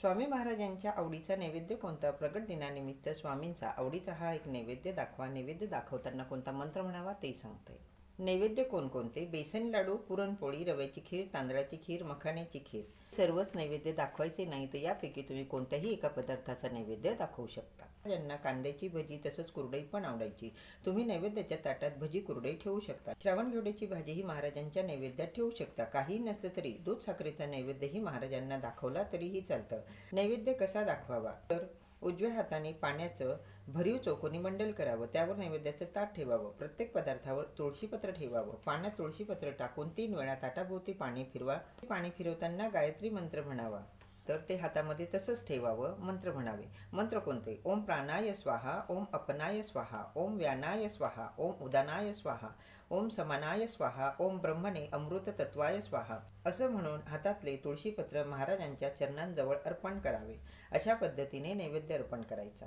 स्वामी महाराजांच्या आवडीचा नैवेद्य कोणता? प्रगट दिनानिमित्त स्वामींचा आवडीचा हा एक नैवेद्य दाखवा. नैवेद्य दाखवताना कोणता मंत्र म्हणावा? ते सांगते. नैवेद्य कोणकोणते? बेसन लाडू पुरणपोळी रव्याची खीर तांदळाची खीर मखाण्याची खीर. सर्वच नैवेद्य दाखवायचे नाही तर यापैकी तुम्ही कोणत्याही एका पदार्थाचा नैवेद्य दाखवू शकता. ज्यांना कांद्याची भजी तसंच कुरडई पण आवडायची. तुम्ही नैवेद्याच्या ताटात भजी कुरडई ठेवू शकता. श्रावण घेवड्याची भाजी ही महाराजांच्या नैवेद्यात ठेवू शकता. काही नसलं तरी दूध साखरेचा नैवेद्यही महाराजांना दाखवला तरीही चालतं. नैवेद्य कसा दाखवावा? तर उजव्या हाताने पाण्याचं भरीव चौकोनी मंडल करावं. त्यावर नैवेद्याचं ताट ठेवावं. प्रत्येक पदार्थावर तुळशीपत्र ठेवावं. पाण्यात तुळशीपत्र टाकून तीन वेळा ताटाभोवती पाणी फिरवा. पाणी फिरवताना गायत्री मंत्र म्हणावा. तर ते हातामध्ये तसंच ठेवावं. मंत्र म्हणावे. मंत्र कोणते? ओम प्राणाय स्वाहा ओम अपनाय स्वाहा ओम व्यानाय स्वाहा ओम उदानाय स्वाहा ओम समानाय स्वाहा ओम ब्रह्मणे अमृत तत्वाय स्वाहा. असं म्हणून हातातले तुळशीपत्र महाराजांच्या चरणांजवळ अर्पण करावे. अशा पद्धतीने नैवेद्य अर्पण करायचा.